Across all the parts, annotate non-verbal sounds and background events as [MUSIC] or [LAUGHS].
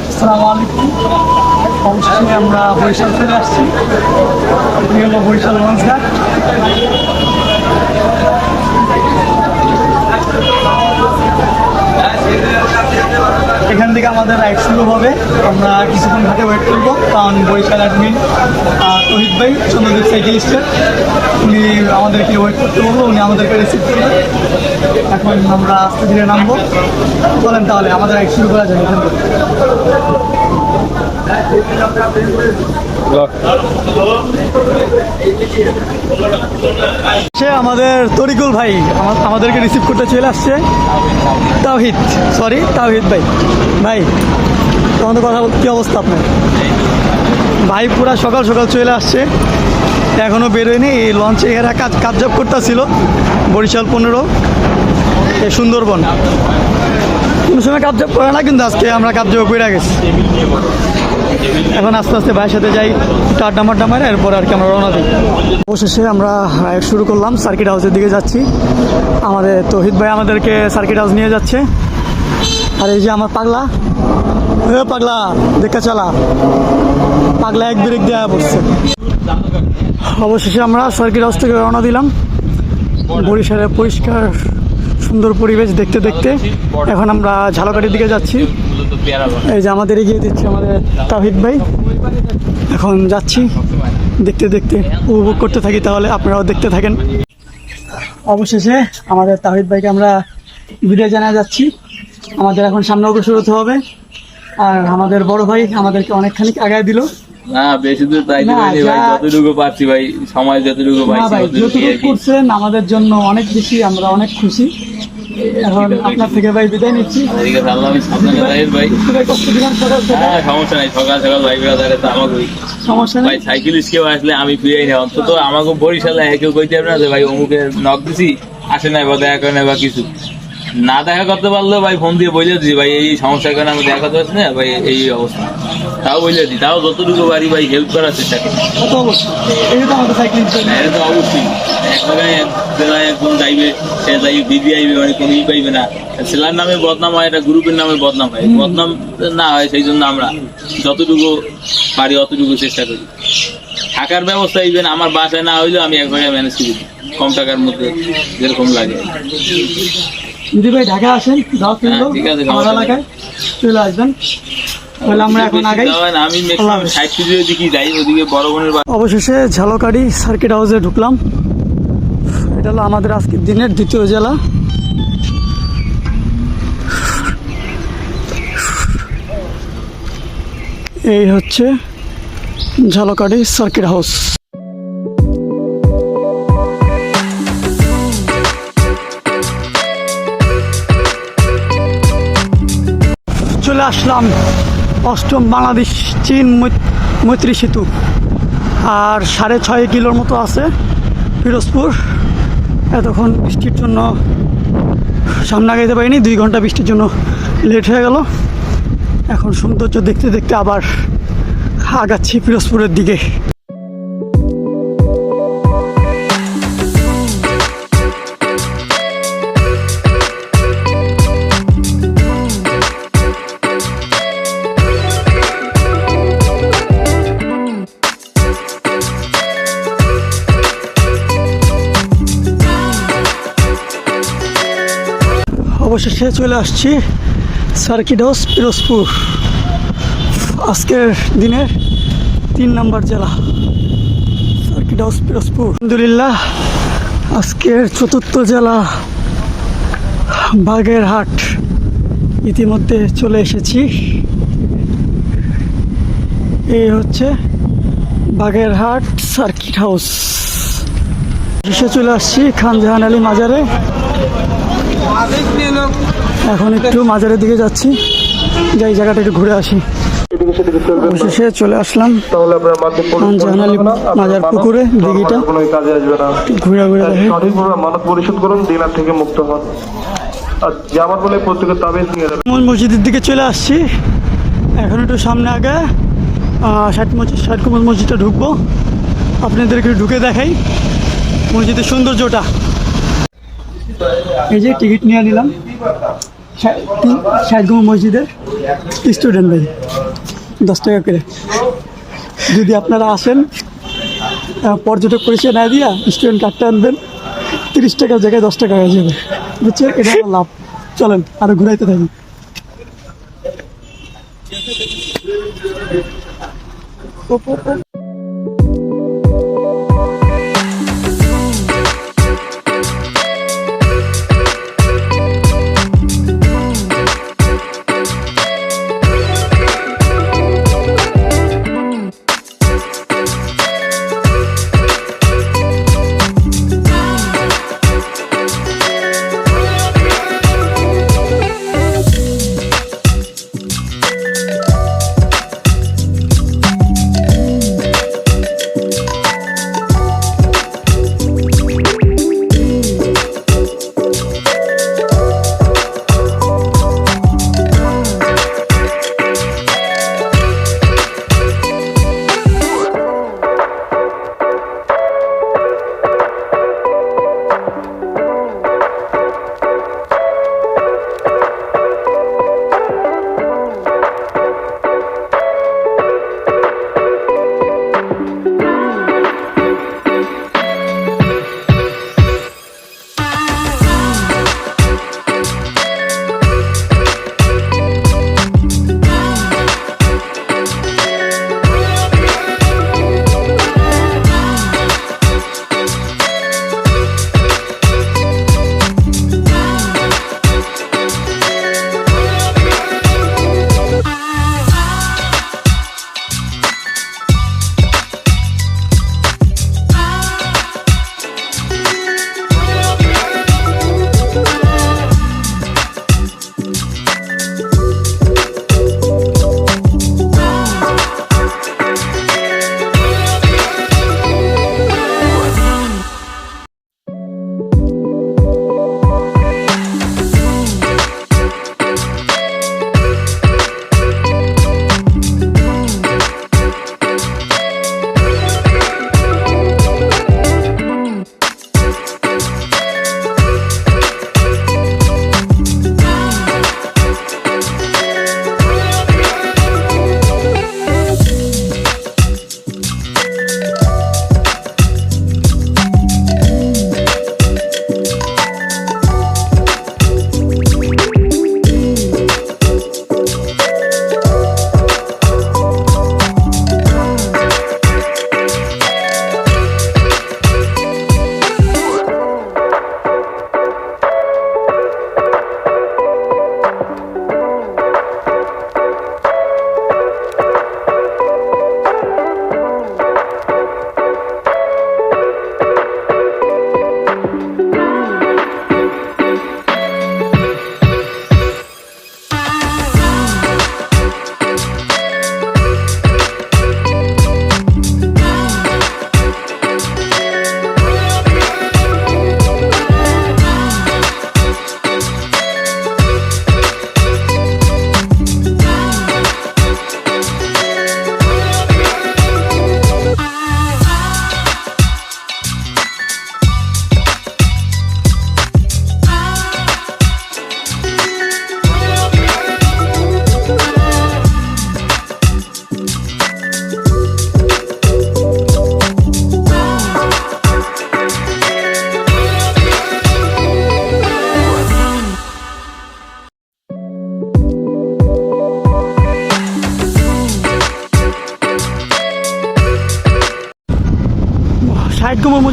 আসসালামু আলাইকুম। অবশ্যই আমরা বরিশাল চলে আসছি। এটি হলো বরিশাল এখান থেকে আমাদের রাইড শুরু হবে। আমরা কিছুক্ষণ ঘাটে ওয়েট করব। কারণ বরিশাল অ্যাডমিন তহিদ ভাই, চন্দ্রদীপ সাইকেলিস্টের উনি আমাদেরকে ওয়েট করতে বলব উনি আমাদেরকে রিসিভ করবেন এখন আমরা আস্তে ধীরে নামবো। বলেন তাহলে, আমাদের রাইড শুরু করা যায় সে আমাদের তরিকুল ভাই, আমা- আমাদেরকে রিসিভ করতে চলে আসছে। তাওহিদ সরি তাওহিদ ভাই। ভাই, তোমাদের কথা কী অবস্থা আপনার? ভাই পুরা সকাল সকাল চলে আসছে। এখনও বেরোয়নি, এই লঞ্চে এরা কাজ কাজ জব করতেছিল, বরিশাল পনেরো, এ সুন্দরবন। কোনো সময় কাজ জব করে না, কিন্তু আজকে আমরা কাজ জব করে গেছি। এখন আস্তে আস্তে ভাইয়ের সাথে যাই, একটু আড্ডা মাড্ডা মারে, এরপর আর কি আমরা রওনা দিই। অবশেষে আমরা শুরু করলাম সার্কিট হাউসের দিকে যাচ্ছি। আমাদের তহিদ ভাই আমাদেরকে সার্কিট হাউস নিয়ে যাচ্ছে। আর এই যে আমার পাগলা। এ পাগলা, দেখা চালা। পাগলা এক ব্রেক দেওয়া পড়ছে অবশেষে আমরা সার্কিট হাউস থেকে রওনা দিলাম। বরিশালের পরিষ্কার সুন্দর পরিবেশ দেখতে দেখতে এখন আমরা ঝালকাঠির দিকে যাচ্ছি। এই যে আমাদের এগিয়ে দিচ্ছে আমাদের তাহিদ ভাই। এখন যাচ্ছি দেখতে দেখতে, উপভোগ করতে থাকি তাহলে আপনারাও দেখতে থাকেন। অবশেষে আমাদের তাহিদ ভাইকে আমরা বিদায় জানা যাচ্ছি। আমাদের এখন সামনে অগ্রসর হতে হবে। আর আমাদের বড় ভাই আমাদেরকে অনেকখানি আগায় দিল। না বেশি দূর তাই ভাই যতটুকু পারছি ভাই সময় যতটুকু পাইছি যতটুকু করছেন আমাদের জন্য অনেক বেশি আমরা অনেক খুশি। এখন আপনার থেকে ভাই বিদায় নিচ্ছি। ঠিক আছে আল্লাহ ভাই। হ্যাঁ সমস্যা নাই সকাল সকাল ভাই বেড়াতে তো আমাকে সমস্যা ভাই নেই সাইকেলিস্ট কেউ আসলে আমি ফিরেই না অন্তত আমাকে বরিশালে কেউ কইতে পারবে না যে ভাই অমুকে নক দিছি আসে নাই বা দেখা করে না বা কিছু। না দেখা করতে পারলেও ভাই ফোন দিয়ে বলে দিছি ভাই এই সমস্যার কারণে আমি দেখা করতে পারছি না ভাই এই অবস্থা। তাও বলে দিই তাও যতটুকু পারি ভাই হেল্প করার চেষ্টা করি। তো আমাদের সাইক্লিং হ্যাঁ, এটা তো অবশ্যই। এক জায়গায় এক জেলায় একজন যাইবে সে যাই বিধি আইবে মানে কোনো ই পাইবে না। ছেলের নামে বদনাম হয় গ্রুপের নামে বদনাম হয়। বদনাম না হয় সেই জন্য আমরা যতটুকু পারি অতটুকু চেষ্টা করি। থাকার ব্যবস্থা ইভেন আমার বাসায় না হইলেও আমি এক জায়গায় ম্যানেজ করি। কম টাকার মধ্যে যেরকম লাগে। যদি ভাই ঢাকা আসেন হ্যাঁ, ঠিক আছে, আমার এলাকায় চলে আসবেন। তাহলে আমরা এখন আগাই। আমি আল্লাহ হাফেজ। ষাট যাই ওদিকে বড় বোনের অবশেষে ঝালকাড়ি সার্কিট হাউসে ঢুকলাম। এটা হলো আমাদের আজকের দিনের দ্বিতীয় জেলা। এই হচ্ছে ঝালকাড়ি সার্কিট হাউস চলে আসলাম অষ্টম বাংলাদেশ চীন মৈত্রী সেতু। আর সাড়ে ছয় কিলোর মতো আছে ফিরোজপুর এতক্ষণ বৃষ্টির জন্য সামনে আগাইতে পারিনি, দুই ঘণ্টা বৃষ্টির জন্য লেট হয়ে গেল। এখন সৌন্দর্য দেখতে দেখতে আবার আগাচ্ছি পিরোজপুরের দিকে। অবশেষে চলে আসছি সার্কিট হাউস পিরোজপুর। আজকের দিনের তিন নম্বর জেলা সার্কিট হাউস পিরোজপুর। আলহামদুলিল্লাহ, আজকের চতুর্থ জেলা বাগেরহাট। ইতিমধ্যে চলে এসেছি। এই হচ্ছে বাগেরহাট সার্কিট হাউস। এসে চলে আসছি খানজাহান আলী মাজারে। এখন একটু মাজারের দিকে যাচ্ছি। যাই জায়গাটা একটু ঘুরে আসি। অবশেষে চলে আসলাম মানতে মাজার পুকুরে, দিঘিটা। ঘুরে ঘুরে মানব পরিশোধ করুন দিনার থেকে মুক্ত হন বলে মসজিদের দিকে চলে আসছি। এখন একটু সামনে আগে ষাট মসজিদ, ষাট কুমল মসজিদটা ঢুকবো। আপনাদেরকে ঢুকে দেখাই মসজিদের সৌন্দর্যটা। এই যে টিকিট নিয়ে নিলাম। ষাটগম মসজিদের স্টুডেন্ট ভাই, দশ টাকা করে। যদি আপনারা আসেন পর্যটক পরিষেবা না দিয়া স্টুডেন্ট কার্ডটা আনবেন, তিরিশ টাকার জায়গায় দশ টাকা হয়ে যাবে। বুঝছেন? এটা আমার লাভ। চলেন, আরও ঘুরাইতে থাকি।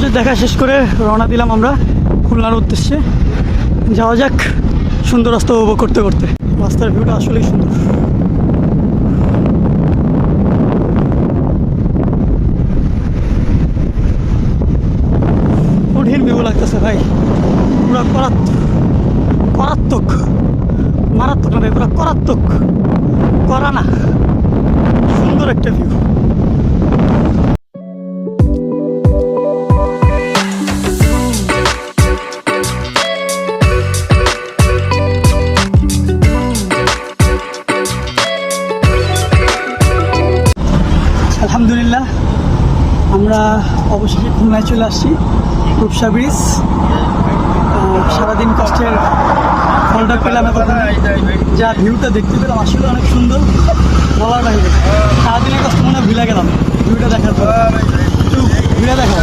ষাট দেখা শেষ করে রওনা দিলাম আমরা খুলনার উদ্দেশ্যে। যাওয়া যাক সুন্দর রাস্তা উপভোগ করতে করতে। রাস্তার ভিউটা আসলেই সুন্দর। কঠিন ভিউ লাগতেছে ভাই। পুরা করাত্মক করাত্মক। মারাত্মক না ভাই, পুরা করাত্মক। করা না। চলে আসছি, রূপসা ব্রিজ সারাদিন কষ্টের ফলটা পেলাম যা ভিউটা দেখতে পেলাম, আসলে অনেক সুন্দর। বলার বাইরে সারাদিনের কষ্ট মনে ভুলে গেলাম। ভিউটা দেখার পর। একটু ঘুরে দেখো।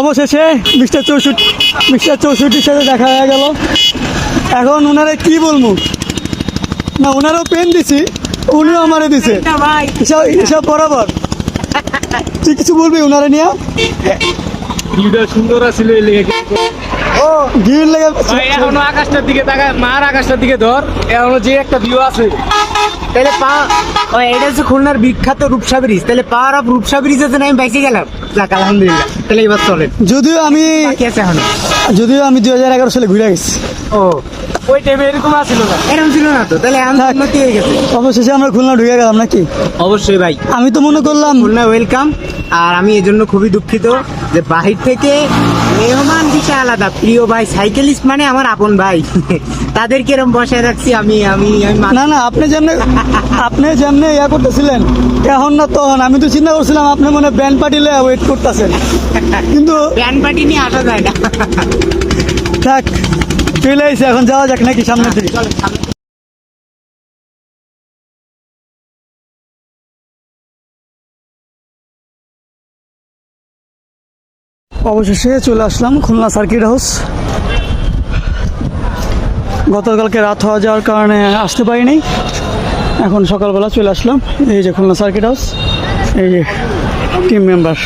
অবশেষে মিস্টার চৌষট্টি মিস্টার চৌষট্টির সাথে দেখা হয়ে গেল। এখন ওনারে কি বলব? না ওনারও পেন দিছি উনিও আমারে দিছে। এসব এসব বরাবর। তুই কিছু বলবি ওনারে নিয়ে? ভিউটা সুন্দর আছিল এই লেগে ও লেগে আকাশটার দিকে তাকায় মার আকাশটার দিকে ধর। এখনও যে একটা ভিউ আছে। তাহলে পা ও এটা হচ্ছে খুলনার বিখ্যাত রূপসা ব্রিজ তাহলে পাওয়ার অফ রূপসা ব্রিজ আছে না আমি বাইসে গেলাম। যাক আলহামদুলিল্লাহ। তাহলে এবার চলেন। যদিও আমি যদিও আমি দুই হাজার এগারো সালে ঘুরে গেছি। ও ওই টাইমে এরকম আছিল না? এরকম ছিল না তো? তাহলে। উন্নতি হয়ে গেছে। অবশেষে আমরা খুলনা ঢুকে গেলাম নাকি? অবশ্যই ভাই। আমি তো মনে করলাম খুলনা ওয়েলকাম আর আমি এজন্য খুবই দুঃখিত যে বাহির থেকে মেহমান বিষয় আলাদা। প্রিয় ভাই সাইকেলিস্ট মানে আমার আপন ভাই। [LAUGHS] তাদেরকে এরকম বসায় রাখছি আমি আমি না না আপনি যেমনি [LAUGHS] আপনি যেমনি ইয়া করতেছিলেন এখন না তখন। আমি তো চিন্তা করছিলাম আপনি মনে ব্যান্ড পার্টিলে ওয়েট করতেছেন। কিন্তু ব্যান্ড পার্টি নিয়ে আসা যায় না। থাক চলে আইসে এখন যাওয়া যাক নাকি সামনের দিকে অবশেষে চলে আসলাম খুলনা সার্কিট হাউস। গতকালকে রাত হওয়া যাওয়ার কারণে আসতে পারিনি। এখন সকালবেলা চলে আসলাম। এই যে খুলনা সার্কিট হাউস এই যে টিম মেম্বার